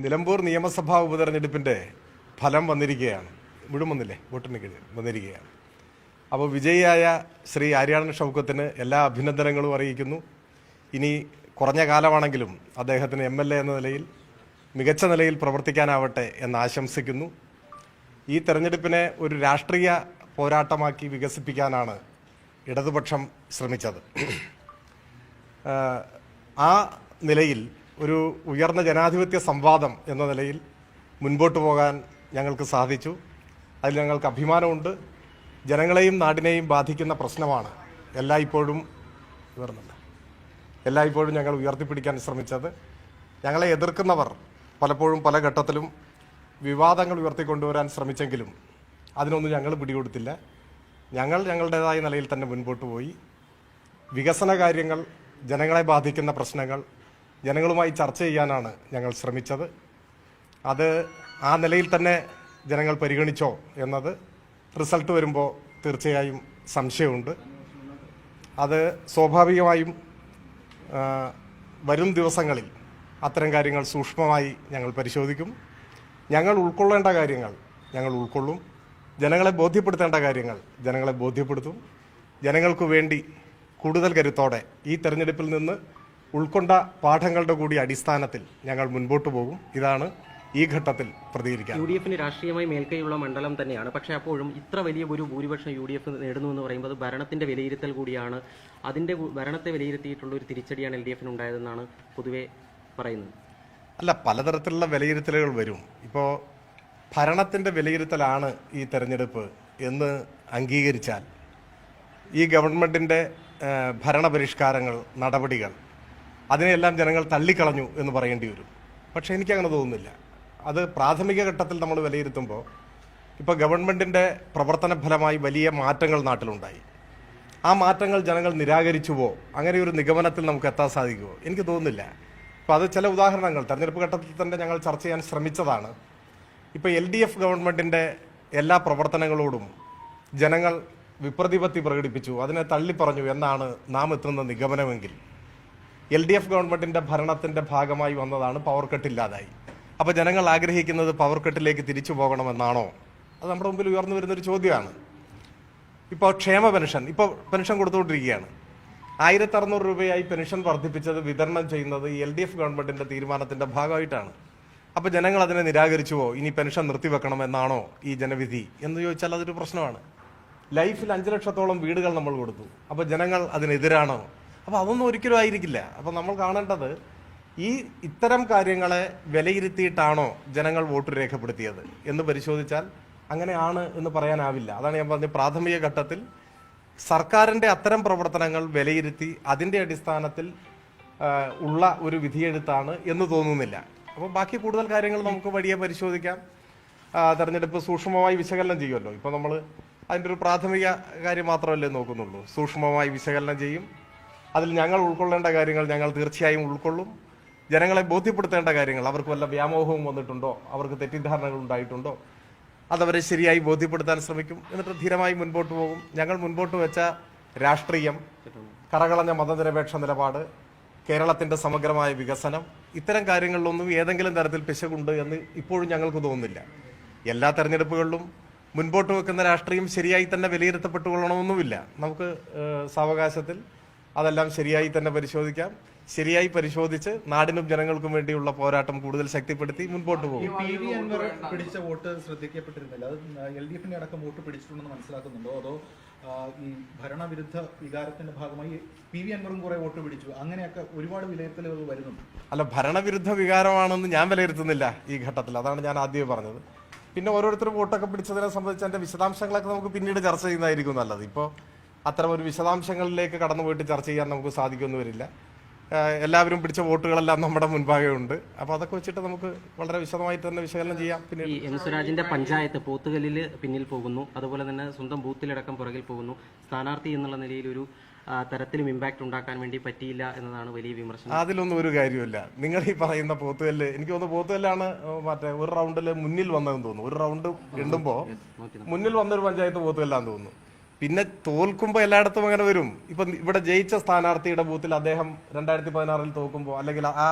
നിലമ്പൂർ നിയമസഭാ ഉപതെരഞ്ഞെടുപ്പിന്റെ ഫലം വന്നിരിക്കുകയാണ്. മുഴുവൻ വന്നില്ലേ വോട്ടിന് കീഴിൽ വന്നിരിക്കുകയാണ്. അപ്പോൾ വിജയിയായ ശ്രീ ആര്യാടൻ ഷൗക്കത്തിന് എല്ലാ അഭിനന്ദനങ്ങളും അറിയിക്കുന്നു. ഇനി കുറഞ്ഞ കാലമാണെങ്കിലും അദ്ദേഹത്തിന് എം എൽ എ എന്ന നിലയിൽ മികച്ച നിലയിൽ പ്രവർത്തിക്കാനാവട്ടെ എന്ന് ആശംസിക്കുന്നു. ഈ തെരഞ്ഞെടുപ്പിനെ ഒരു രാഷ്ട്രീയ പോരാട്ടമാക്കി വികസിപ്പിക്കാനാണ് ഇടതുപക്ഷം ശ്രമിച്ചത്. ആ നിലയിൽ ഒരു ഉയർന്ന ജനാധിപത്യ സംവാദം എന്ന നിലയിൽ മുൻപോട്ട് പോകാൻ ഞങ്ങൾക്ക് സാധിച്ചു. അതിൽ ഞങ്ങൾക്ക് അഭിമാനമുണ്ട്. ജനങ്ങളെയും നാടിനെയും ബാധിക്കുന്ന പ്രശ്നമാണ് എല്ലായ്പ്പോഴും ഉയർന്നില്ല എല്ലായ്പ്പോഴും ഞങ്ങൾ ഉയർത്തിപ്പിടിക്കാൻ ശ്രമിച്ചത്. ഞങ്ങളെ എതിർക്കുന്നവർ പലപ്പോഴും പല ഘട്ടത്തിലും വിവാദങ്ങൾ ഉയർത്തിക്കൊണ്ടുവരാൻ ശ്രമിച്ചെങ്കിലും അതിനൊന്നും ഞങ്ങൾ പിടികൊടുത്തില്ല. ഞങ്ങൾ ഞങ്ങളുടേതായ നിലയിൽ തന്നെ മുൻപോട്ട് പോയി. വികസന കാര്യങ്ങൾ ജനങ്ങളെ ബാധിക്കുന്ന പ്രശ്നങ്ങൾ ജനങ്ങളുമായി ചർച്ച ചെയ്യാനാണ് ഞങ്ങൾ ശ്രമിച്ചത്. അത് ആ നിലയിൽ തന്നെ ജനങ്ങൾ പരിഗണിച്ചോ എന്നത് റിസൾട്ട് വരുമ്പോൾ തീർച്ചയായും സംശയമുണ്ട്. അത് സ്വാഭാവികമായും വരും ദിവസങ്ങളിൽ അത്തരം കാര്യങ്ങൾ സൂക്ഷ്മമായി ഞങ്ങൾ പരിശോധിക്കും. ഞങ്ങൾ ഉൾക്കൊള്ളേണ്ട കാര്യങ്ങൾ ഞങ്ങൾ ഉൾക്കൊള്ളും. ജനങ്ങളെ ബോധ്യപ്പെടുത്തേണ്ട കാര്യങ്ങൾ ജനങ്ങളെ ബോധ്യപ്പെടുത്തും. ജനങ്ങൾക്ക് വേണ്ടി കൂടുതൽ കരുത്തോടെ ഈ തെരഞ്ഞെടുപ്പിൽ നിന്ന് ഉൾക്കൊണ്ട പാഠങ്ങളുടെ കൂടി അടിസ്ഥാനത്തിൽ ഞങ്ങൾ മുൻപോട്ട് പോകും. ഇതാണ് ഈ ഘട്ടത്തിൽ പ്രതികരിക്കുക യു ഡി എഫിന് രാഷ്ട്രീയമായി മേൽക്കൈയുള്ള മണ്ഡലം തന്നെയാണ്. പക്ഷെ അപ്പോഴും ഇത്ര വലിയ ഒരു ഭൂരിപക്ഷം യു ഡി എഫ് നേടുന്നു എന്ന് പറയുമ്പോൾ ഭരണത്തിന്റെ വിലയിരുത്തൽ കൂടിയാണ്. അതിന്റെ ഭരണത്തെ വിലയിരുത്തിയിട്ടുള്ള ഒരു തിരിച്ചടിയാണ് എൽ ഡി എഫിന് ഉണ്ടായതെന്നാണ് പൊതുവെ പറയുന്നത്. അല്ല പലതരത്തിലുള്ള വിലയിരുത്തലുകൾ വരും. ഇപ്പോൾ ഭരണത്തിന്റെ വിലയിരുത്തലാണ് ഈ തെരഞ്ഞെടുപ്പ് എന്ന് അംഗീകരിച്ചാൽ ഈ ഗവൺമെന്റിന്റെ ഭരണപരിഷ്കാരങ്ങൾ നടപടികൾ അതിനെയെല്ലാം ജനങ്ങൾ തള്ളിക്കളഞ്ഞു എന്ന് പറയേണ്ടി വരും. പക്ഷേ എനിക്കങ്ങനെ തോന്നുന്നില്ല. അത് പ്രാഥമിക ഘട്ടത്തിൽ നമ്മൾ വിലയിരുത്തുമ്പോൾ ഇപ്പോൾ ഗവൺമെന്റിന്റെ പ്രവർത്തന ഫലമായി വലിയ മാറ്റങ്ങൾ നാട്ടിലുണ്ടായി. ആ മാറ്റങ്ങൾ ജനങ്ങൾ നിരാകരിച്ചുവോ അങ്ങനെ ഒരു നിഗമനത്തിൽ നമുക്ക് എത്താൻ സാധിക്കുമോ എനിക്ക് തോന്നുന്നില്ല. അപ്പോൾ അത് ചില ഉദാഹരണങ്ങൾ തെരഞ്ഞെടുപ്പ് ഘട്ടത്തിൽ തന്നെ ഞങ്ങൾ ചർച്ച ചെയ്യാൻ ശ്രമിച്ചതാണ്. ഇപ്പോൾ എൽ ഡി എഫ് ഗവൺമെന്റിന്റെ എല്ലാ പ്രവർത്തനങ്ങളോടും ജനങ്ങൾ വിപ്രതിപത്തി പ്രകടിപ്പിച്ചു അതിനെ തള്ളിപ്പറഞ്ഞു എന്നാണ് നാം എത്തുന്ന നിഗമനമെങ്കിൽ. എൽ ഡി എഫ് ഗവൺമെന്റിന്റെ ഭരണത്തിന്റെ ഭാഗമായി വന്നതാണ് പവർ കട്ട് ഇല്ലാതായി. അപ്പോൾ ജനങ്ങൾ ആഗ്രഹിക്കുന്നത് പവർ കട്ടിലേക്ക് തിരിച്ചു പോകണമെന്നാണോ? അത് നമ്മുടെ മുമ്പിൽ ഉയർന്നു വരുന്നൊരു ചോദ്യമാണ്. ഇപ്പോൾ ക്ഷേമ പെൻഷൻ ഇപ്പോൾ പെൻഷൻ കൊടുത്തുകൊണ്ടിരിക്കുകയാണ്. ആയിരത്തി അറുന്നൂറ് രൂപയായി പെൻഷൻ വർദ്ധിപ്പിച്ചത് വിതരണം ചെയ്യുന്നത് എൽ ഡി എഫ് ഗവൺമെന്റിന്റെ തീരുമാനത്തിന്റെ ഭാഗമായിട്ടാണ്. അപ്പോൾ ജനങ്ങൾ അതിനെ നിരാകരിച്ചുവോ? ഇനി പെൻഷൻ നിർത്തിവെക്കണം എന്നാണോ ഈ ജനവിധി? എന്ന് ചോദിച്ചാൽ അതൊരു പ്രശ്നമാണ്. ലൈഫിൽ അഞ്ച് ലക്ഷത്തോളം വീടുകൾ നമ്മൾ കൊടുത്തു. അപ്പോൾ ജനങ്ങൾ അതിനെതിരാണോ? അപ്പോൾ അതൊന്നും ഒരിക്കലും ആയിരിക്കില്ല. അപ്പോൾ നമ്മൾ കാണേണ്ടത് ഈ ഇത്തരം കാര്യങ്ങളെ വിലയിരുത്തിയിട്ടാണോ ജനങ്ങൾ വോട്ട് രേഖപ്പെടുത്തിയത് എന്ന് പരിശോധിച്ചാൽ അങ്ങനെയാണ് എന്ന് പറയാനാവില്ല. അതാണ് ഞാൻ പറഞ്ഞ പ്രാഥമിക ഘട്ടത്തിൽ സർക്കാരിന്റെ അത്തരം പ്രവർത്തനങ്ങൾ വിലയിരുത്തി അതിന്റെ അടിസ്ഥാനത്തിൽ ഉള്ള ഒരു വിധിയെഴുത്താണ് എന്ന് തോന്നുന്നില്ല. അപ്പോൾ ബാക്കി കൂടുതൽ കാര്യങ്ങൾ നമുക്ക് വഴിയെ പരിശോധിക്കാം. തെരഞ്ഞെടുപ്പ് സൂക്ഷ്മമായി വിശകലനം ചെയ്യുമല്ലോ. ഇപ്പോൾ നമ്മൾ അതിന്റെ ഒരു പ്രാഥമിക കാര്യം മാത്രമല്ലേ നോക്കുന്നുള്ളൂ. സൂക്ഷ്മമായി വിശകലനം ചെയ്യും. അതിൽ ഞങ്ങൾ ഉൾക്കൊള്ളേണ്ട കാര്യങ്ങൾ ഞങ്ങൾ തീർച്ചയായും ഉൾക്കൊള്ളും. ജനങ്ങളെ ബോധ്യപ്പെടുത്തേണ്ട കാര്യങ്ങൾ അവർക്ക് വല്ല വ്യാമോഹവും വന്നിട്ടുണ്ടോ? അവർക്ക് തെറ്റിദ്ധാരണകൾ ഉണ്ടായിട്ടുണ്ടോ? അതവരെ ശരിയായി ബോധ്യപ്പെടുത്താൻ ശ്രമിക്കും. എന്നിട്ട് ധീരമായി മുൻപോട്ട് പോകും. ഞങ്ങൾ മുൻപോട്ട് വെച്ച രാഷ്ട്രീയം കറകളഞ്ഞ മതനിരപേക്ഷ നിലപാട് കേരളത്തിന്റെ സമഗ്രമായ വികസനം ഇത്തരം കാര്യങ്ങളിലൊന്നും ഏതെങ്കിലും തരത്തിൽ പിശകുണ്ട് എന്ന് ഇപ്പോഴും ഞങ്ങൾക്ക് തോന്നുന്നില്ല. എല്ലാ തെരഞ്ഞെടുപ്പുകളിലും മുൻപോട്ട് വെക്കുന്ന രാഷ്ട്രീയം ശരിയായി തന്നെ വിലയിരുത്തപ്പെട്ടുകൊള്ളണമെന്നുമില്ല. നമുക്ക് സാവകാശത്തിൽ അതെല്ലാം ശരിയായി തന്നെ പരിശോധിക്കാം. ശരിയായി പരിശോധിച്ച് നാടിനും ജനങ്ങൾക്കും വേണ്ടിയുള്ള പോരാട്ടം കൂടുതൽ ശക്തിപ്പെടുത്തി മുൻപോട്ട് പോകും. പിടിച്ച വോട്ട് ശ്രദ്ധിക്കപ്പെട്ടിരുന്നില്ല. അത് എൽ ഡി എഫിന്റെ അടക്കം വോട്ട് പിടിച്ചിട്ടുണ്ടെന്ന് മനസ്സിലാക്കുന്നുണ്ടോ? അതോ ഈ ഭരണവിരുദ്ധ വികാരത്തിന്റെ ഭാഗമായി പി വി അൻവറും കുറെ വോട്ട് പിടിച്ചു. അങ്ങനെയൊക്കെ ഒരുപാട് വിലയിരുത്തലുകൾ വരുന്നുണ്ട്. അല്ല ഭരണവിരുദ്ധ വികാരമാണെന്ന് ഞാൻ വിലയിരുത്തുന്നില്ല ഈ ഘട്ടത്തിൽ. അതാണ് ഞാൻ ആദ്യമേ പറഞ്ഞത്. പിന്നെ ഓരോരുത്തരും വോട്ടൊക്കെ പിടിച്ചതിനെ സംബന്ധിച്ച് അതിന്റെ വിശദാംശങ്ങളൊക്കെ നമുക്ക് പിന്നീട് ചർച്ച ചെയ്യുന്നതായിരിക്കും നല്ലത്. ഇപ്പോൾ അത്തരം ഒരു വിശദാംശങ്ങളിലേക്ക് കടന്നു പോയിട്ട് ചർച്ച ചെയ്യാൻ നമുക്ക് സാധിക്കുമെന്ന് വരില്ല എല്ലാവരും പിടിച്ച വോട്ടുകളെല്ലാം നമ്മുടെ മുൻപാകെ ഉണ്ട്. അപ്പൊ അതൊക്കെ വെച്ചിട്ട് നമുക്ക് വളരെ വിശദമായിട്ട് തന്നെ വിശകലനം ചെയ്യാം. പിന്നെ ഈ എം സുരാജിന്റെ പഞ്ചായത്ത് പോത്തുകല്ലിൽ പിന്നിൽ പോകുന്നു. അതുപോലെ തന്നെ സ്വന്തം ബൂത്തിലടക്കം പുറകിൽ പോകുന്നു. സ്ഥാനാർത്ഥി എന്നുള്ള നിലയിൽ ഒരു തരത്തിലും ഇമ്പാക്ട് ഉണ്ടാക്കാൻ വേണ്ടി പറ്റിയില്ല എന്നതാണ് വലിയ വിമർശനം. അതിലൊന്നും ഒരു കാര്യമില്ല നിങ്ങൾ ഈ പറയുന്ന പോത്തുകല്ല് എനിക്ക് തോന്നുന്നു പോത്തുകല്ലാണ് മറ്റേ ഒരു റൗണ്ടിൽ മുന്നിൽ വന്നതെന്ന് തോന്നുന്നു. ഒരു റൗണ്ട് എണ്ണുമ്പോൾ മുന്നിൽ വന്നൊരു പഞ്ചായത്ത് പോത്തുകല്ലാന്ന് തോന്നുന്നു. പിന്നെ തോൽക്കുമ്പോൾ എല്ലായിടത്തും അങ്ങനെ വരും. ഇപ്പൊ ഇവിടെ ജയിച്ച സ്ഥാനാർത്ഥിയുടെ ബൂത്തിൽ അദ്ദേഹം രണ്ടായിരത്തി പതിനാറിൽ തോക്കുമ്പോൾ അല്ലെങ്കിൽ ആ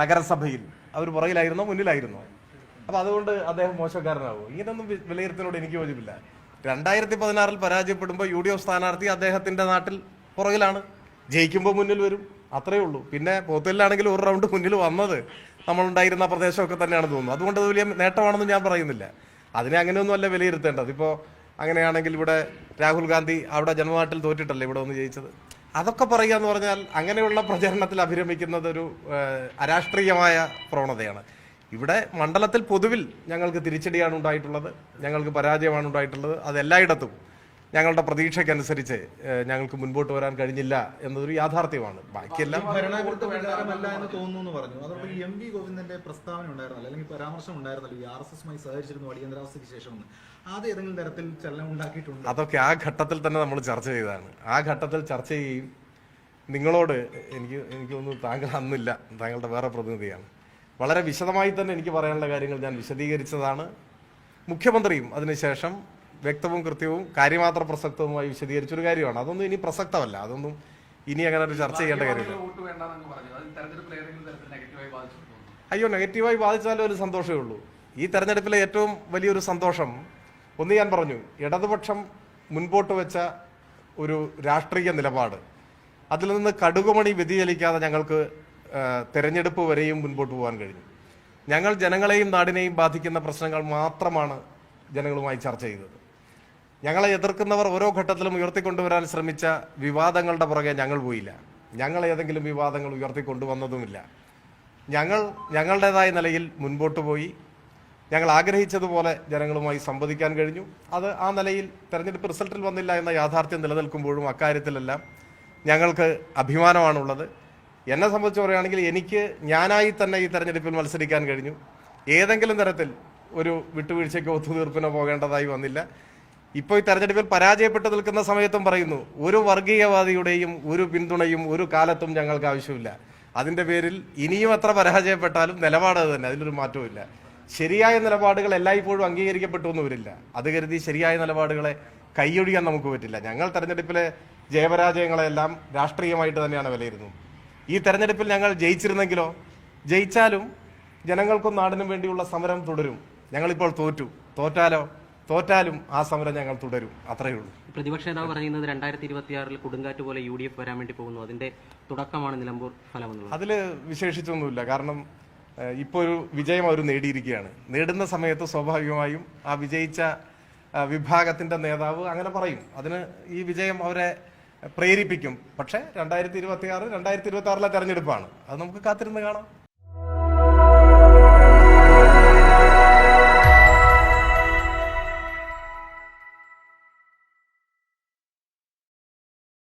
നഗരസഭയിൽ അവർ പുറകിലായിരുന്നോ മുന്നിലായിരുന്നോ? അപ്പൊ അതുകൊണ്ട് അദ്ദേഹം മോശക്കാരനാകും ഇങ്ങനൊന്നും വിലയിരുത്തലോട് എനിക്ക് യോജിപ്പില്ല. രണ്ടായിരത്തി പതിനാറിൽ പരാജയപ്പെടുമ്പോൾ യു ഡി എഫ് സ്ഥാനാർത്ഥി അദ്ദേഹത്തിന്റെ നാട്ടിൽ പുറകിലാണ്. ജയിക്കുമ്പോൾ മുന്നിൽ വരും. അത്രയേ ഉള്ളൂ. പിന്നെ പോത്തലിലാണെങ്കിൽ ഒരു റൗണ്ട് മുന്നിൽ വന്നത് നമ്മളുണ്ടായിരുന്ന പ്രദേശമൊക്കെ തന്നെയാണ് തോന്നുന്നത് അതുകൊണ്ട് അത് വലിയ നേട്ടമാണെന്ന് ഞാൻ പറയുന്നില്ല. അതിനെ അങ്ങനെയൊന്നും അല്ല വിലയിരുത്തേണ്ടത്. ഇപ്പോൾ അങ്ങനെയാണെങ്കിൽ ഇവിടെ രാഹുൽ ഗാന്ധി അവിടെ ജന്മനാട്ടിൽ തോറ്റിട്ടല്ലേ ഇവിടെ ഒന്ന് ജയിച്ചത്? അതൊക്കെ പറയുക എന്ന് പറഞ്ഞാൽ അങ്ങനെയുള്ള പ്രചരണത്തിൽ അഭിരമിക്കുന്നത് ഒരു അരാഷ്ട്രീയമായ പ്രവണതയാണ്. ഇവിടെ മണ്ഡലത്തിൽ പൊതുവിൽ ഞങ്ങൾക്ക് തിരിച്ചടിയാണ് ഉണ്ടായിട്ടുള്ളത് ഞങ്ങൾക്ക് പരാജയമാണ് ഉണ്ടായിട്ടുള്ളത് അത് എല്ലായിടത്തും. ഞങ്ങളുടെ പ്രതീക്ഷയ്ക്കനുസരിച്ച് ഞങ്ങൾക്ക് മുൻപോട്ട് വരാൻ കഴിഞ്ഞില്ല എന്നതൊരു യാഥാർത്ഥ്യമാണ്. ബാക്കിയെല്ലാം എം വി ഗോവിന്ദന്റെ പ്രസ്താവന ഉണ്ടായിരുന്നല്ലോ അല്ലെങ്കിൽ പരാമർശം ഉണ്ടായിരുന്നല്ലോ ഈ ആർ എസ് എസുമായി സഹകരിച്ചിരുന്നു അടിയന്തരാവസ്ഥയ്ക്ക് ശേഷം അത് ഏതെങ്കിലും തരത്തിൽ ചലനം ഉണ്ടാക്കിയിട്ടുണ്ട്? അതൊക്കെ ആ ഘട്ടത്തിൽ തന്നെ നമ്മൾ ചർച്ച ചെയ്തതാണ്. ആ ഘട്ടത്തിൽ ചർച്ച ചെയ്യുകയും നിങ്ങളോട് എനിക്ക് എനിക്ക് തോന്നുന്നു താങ്കൾ അന്നില്ല. താങ്കളുടെ വേറെ പ്രതിനിധിയാണ്. വളരെ വിശദമായി തന്നെ എനിക്ക് പറയാനുള്ള കാര്യങ്ങൾ ഞാൻ വിശദീകരിച്ചതാണ്. മുഖ്യമന്ത്രിയും അതിനുശേഷം വ്യക്തവും കൃത്യവും കാര്യമാത്ര പ്രസക്തവുമായി വിശദീകരിച്ചൊരു കാര്യമാണ്. അതൊന്നും ഇനി പ്രസക്തമല്ല. അതൊന്നും ഇനി അങ്ങനെ ഒരു ചർച്ച ചെയ്യേണ്ട കാര്യമില്ല. അയ്യോ നെഗറ്റീവായി ബാധിച്ചാലും ഒരു സന്തോഷമേ ഉള്ളൂ. ഈ തെരഞ്ഞെടുപ്പിലെ ഏറ്റവും വലിയൊരു സന്തോഷം ഒന്ന് ഞാൻ പറഞ്ഞു ഇടതുപക്ഷം മുൻപോട്ട് വെച്ച ഒരു രാഷ്ട്രീയ നിലപാട്. അതിൽ നിന്ന് കടുകുമണി വ്യതിചലിക്കാതെ ഞങ്ങൾക്ക് തെരഞ്ഞെടുപ്പ് വരെയും മുൻപോട്ട് പോകാൻ കഴിഞ്ഞു. ഞങ്ങൾ ജനങ്ങളെയും നാടിനെയും ബാധിക്കുന്ന പ്രശ്നങ്ങൾ മാത്രമാണ് ജനങ്ങളുമായി ചർച്ച ചെയ്തത്. ഞങ്ങളെ എതിർക്കുന്നവർ ഓരോ ഘട്ടത്തിലും ഉയർത്തിക്കൊണ്ടുവരാൻ ശ്രമിച്ച വിവാദങ്ങളുടെ പുറകെ ഞങ്ങൾ പോയില്ല. ഞങ്ങൾ ഏതെങ്കിലും വിവാദങ്ങൾ ഉയർത്തിക്കൊണ്ടുവന്നതുമില്ല. ഞങ്ങൾ ഞങ്ങളുടേതായ നിലയിൽ മുൻപോട്ട് പോയി. ഞങ്ങൾ ആഗ്രഹിച്ചതുപോലെ ജനങ്ങളുമായി സംവദിക്കാൻ കഴിഞ്ഞു. അത് ആ നിലയിൽ തെരഞ്ഞെടുപ്പ് റിസൾട്ടിൽ വന്നില്ല എന്ന യാഥാർത്ഥ്യം നിലനിൽക്കുമ്പോഴും അക്കാര്യത്തിലെല്ലാം ഞങ്ങൾക്ക് അഭിമാനമാണുള്ളത്. എന്നെ സംബന്ധിച്ച് പറയുകയാണെങ്കിൽ എനിക്ക് ഞാനായി തന്നെ ഈ തെരഞ്ഞെടുപ്പിൽ മത്സരിക്കാൻ കഴിഞ്ഞു. ഏതെങ്കിലും തരത്തിൽ ഒരു വിട്ടുവീഴ്ചയ്ക്കോ ഒത്തുതീർപ്പിനോ പോകേണ്ടതായി വന്നില്ല. ഇപ്പോൾ ഈ തെരഞ്ഞെടുപ്പിൽ പരാജയപ്പെട്ടു നിൽക്കുന്ന സമയത്തും പറയുന്നു ഒരു വർഗീയവാദിയുടെയും ഒരു പിന്തുണയും ഒരു കാലത്തും ഞങ്ങൾക്ക് ആവശ്യമില്ല. അതിന്റെ പേരിൽ ഇനിയും എത്ര പരാജയപ്പെട്ടാലും നിലപാട് തന്നെ അതിലൊരു മാറ്റവുമില്ല. ശരിയായ നിലപാടുകൾ എല്ലായ്പ്പോഴും അംഗീകരിക്കപ്പെട്ടു എന്ന് വരില്ല. അത് കരുതി ശരിയായ നിലപാടുകളെ കൈയൊഴിയാൻ നമുക്ക് പറ്റില്ല. ഞങ്ങൾ തെരഞ്ഞെടുപ്പിലെ ജയപരാജയങ്ങളെല്ലാം രാഷ്ട്രീയമായിട്ട് തന്നെയാണ് വിലയിരുന്നത്. ഈ തെരഞ്ഞെടുപ്പിൽ ഞങ്ങൾ ജയിച്ചിരുന്നെങ്കിലോ ജയിച്ചാലും ജനങ്ങൾക്കും നാടിനും വേണ്ടിയുള്ള സമരം തുടരും. ഞങ്ങളിപ്പോൾ തോറ്റു. തോറ്റാലോ? തോറ്റാലും ആ സമരം ഞങ്ങൾ തുടരും. അത്രയേ ഉള്ളൂ. പ്രതിപക്ഷ നേതാവ് പറയുന്നത് രണ്ടായിരത്തി ഇരുപത്തിയാറിൽ കൊടുങ്കാറ്റ് പോലെ യു ഡി എഫ് വരാൻ വേണ്ടി പോകുന്നു. അതിന്റെ തുടക്കമാണ് നിലമ്പൂർ ഫലം അതിൽ വിശേഷിച്ചൊന്നുമില്ല. കാരണം ഇപ്പോൾ ഒരു വിജയം അവർ നേടിയിരിക്കുകയാണ്. നേടുന്ന സമയത്ത് സ്വാഭാവികമായും ആ വിജയിച്ച വിഭാഗത്തിന്റെ നേതാവ് അങ്ങനെ പറയും. അതിന് ഈ വിജയം അവരെ പ്രേരിപ്പിക്കും. പക്ഷേ രണ്ടായിരത്തി ഇരുപത്തി ആറ് രണ്ടായിരത്തി ഇരുപത്തി ആറിലെ തെരഞ്ഞെടുപ്പാണ്. അത് നമുക്ക് കാത്തിരുന്ന് കാണാം.